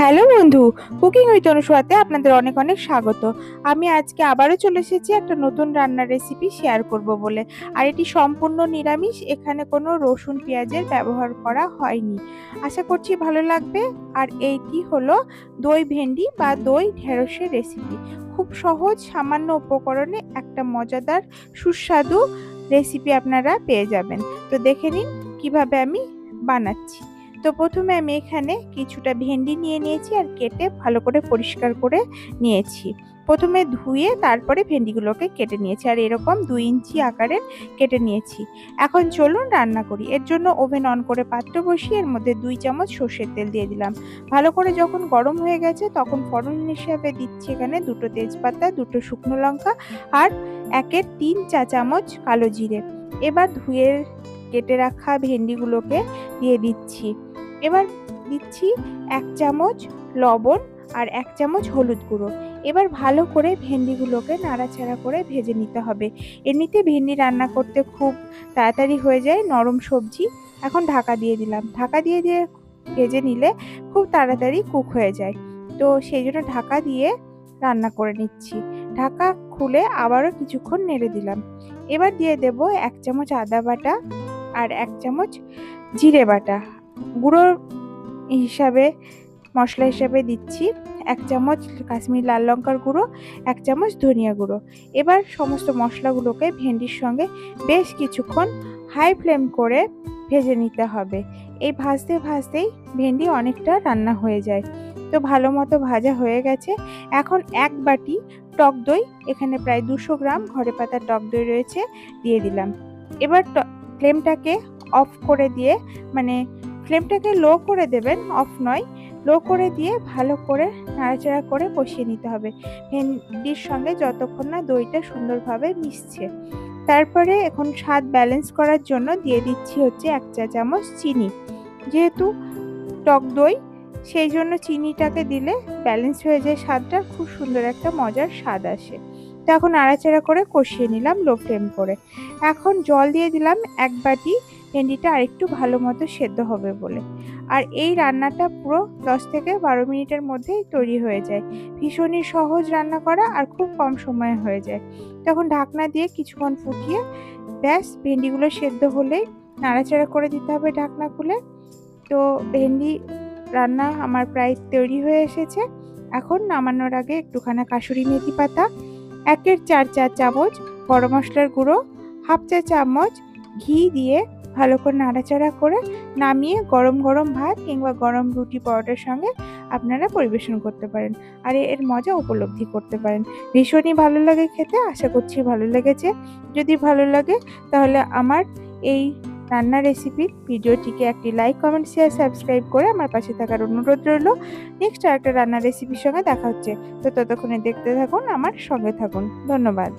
Hello বন্ধু cooking with অনুসরাতে আপনাদের অনেক অনেক স্বাগত। আমি আজকে আবারও চলে এসেছি একটা নতুন রান্নার রেসিপি শেয়ার করব বলে। আর এটি সম্পূর্ণ নিরামিষ, এখানে কোনো রসুন পেঁয়াজের ব্যবহার করা হয়নি। আশা করছি ভালো লাগবে। আর এইটি হলো দই ভেন্ডি বা দই ঢেঁড়সের রেসিপি খুব সহজ, সামান্য উপকরণে একটা মজাদার, সুস্বাদু রেসিপি আপনারা পেয়ে যাবেন। তো দেখে নিন কীভাবে আমি বানাচ্ছি। তো প্রথমে আমি এখানে কিছুটা ভেন্ডি নিয়ে নিয়েছি আর কেটে ভালো করে পরিষ্কার করে নিয়েছি। প্রথমে ধুয়ে তারপরে ভেন্ডিগুলোকে কেটে নিয়েছি আর এরকম দুই ইঞ্চি আকারের কেটে নিয়েছি। এখন চলুন রান্না করি। এর জন্য ওভেন অন করে পাত্র বসিয়ে এর মধ্যে দুই চামচ সর্ষের তেল দিয়ে দিলাম। ভালো করে যখন গরম হয়ে গেছে তখন ফোড়ন হিসাবে দিচ্ছি এখানে দুটো তেজপাতা, দুটো শুকনো লঙ্কা আর একের তিন চা চামচ কালো জিরে। এবার ধুয়ে কেটে রাখা ভেন্ডিগুলোকে দিয়ে দিচ্ছি। এবার দিচ্ছি এক চামচ লবণ আর এক চামচ হলুদ গুঁড়ো। এবার ভালো করে ভেন্ডিগুলোকে নাড়াচাড়া করে ভেজে নিতে হবে। এমনিতে ভেন্ডি রান্না করতে খুব তাড়াতাড়ি হয়ে যায় নরম সবজি। এখন ঢাকা দিয়ে দিলাম। ঢাকা দিয়ে দিয়ে ভেজে নিলে খুব তাড়াতাড়ি কুক হয়ে যায়। তো সেই জন্য ঢাকা দিয়ে রান্না করে নিচ্ছি। ঢাকা খুলে আবারও কিছুক্ষণ নেড়ে দিলাম। এবার দিয়ে দেব এক চামচ আদা বাটা আর এক চামচ জিরে বাটা। গুঁড়ো হিসাবে, মশলা হিসাবে দিচ্ছি এক চামচ কাশ্মীর লাল লঙ্কার গুঁড়ো, এক চামচ ধনিয়া গুঁড়ো। এবার সমস্ত মশলাগুলোকে ভেন্ডির সঙ্গে বেশ কিছুক্ষণ হাই ফ্লেম করে ভেজে নিতে হবে। এই ভাজতে ভাজতেই ভেন্ডি অনেকটা রান্না হয়ে যায়। তো ভালো মতো ভাজা হয়ে গেছে। এখন এক বাটি টক দই, এখানে প্রায় দুশো গ্রাম ঘরে পাতা টক দই রয়েছে, দিয়ে দিলাম। এবার ফ্লেমটাকে অফ করে দিয়ে মানে ফ্লেমটাকে লো করে দেবেন, অফ নয়, লো করে দিয়ে ভালো করে নাড়াচাড়া করে কষিয়ে নিতে হবে। ভেন্ডির সঙ্গে যতক্ষণ না দইটা সুন্দরভাবে মিশছে। তারপরে এখন স্বাদ ব্যালেন্স করার জন্য দিয়ে দিচ্ছি হচ্ছে এক চা চামচ চিনি। যেহেতু টক দই, সেই জন্য চিনিটাকে দিলে ব্যালেন্স হয়ে যায় স্বাদটা খুব সুন্দর একটা মজার স্বাদ আসে। এখন নাড়াচাড়া করে কষিয়ে নিলাম লো ফ্লেম করে। এখন জল দিয়ে দিলাম এক বাটি ভেন্ডিটা আরেকটু ভালো মতো সেদ্ধ হবে বলে। আর এই রান্নাটা পুরো দশ থেকে বারো মিনিটের মধ্যেই তৈরি হয়ে যায়। ভীষণই সহজ রান্না করা আর খুব কম সময়ে হয়ে যায়। তখন ঢাকনা দিয়ে কিছুক্ষণ ফুটিয়ে ব্যাস ভেন্ডিগুলো সেদ্ধ হলেই নাড়াচাড়া করে দিতে হবে ঢাকনা খুলে। তো ভেন্ডি রান্না আমার প্রায় তৈরি হয়ে এসেছে। এখন নামানোর আগে একটুখানা কাসুরি মেথি পাতা একের চার চা চামচ গরম মশলার গুঁড়ো, হাফ চা চামচ ঘি দিয়ে ভালো করে নাড়াচাড়া করে নামিয়ে গরম গরম ভাত কিংবা গরম রুটি পরোটার সঙ্গে আপনারা পরিবেশন করতে পারেন আর এর মজা উপলব্ধি করতে পারেন। ভীষণই ভালো লাগে খেতে, আশা করছি ভালো লেগেছে। যদি ভালো লাগে তাহলে আমার এই রান্নার রেসিপির ভিডিওটিকে একটি লাইক কমেন্ট শেয়ার সাবস্ক্রাইব করে আমার পাশে থাকার অনুরোধ রইল। নেক্সট আর একটা রান্নার রেসিপির সঙ্গে দেখা হচ্ছে। তো ততক্ষণে দেখতে থাকুন, আমার সঙ্গে থাকুন। ধন্যবাদ।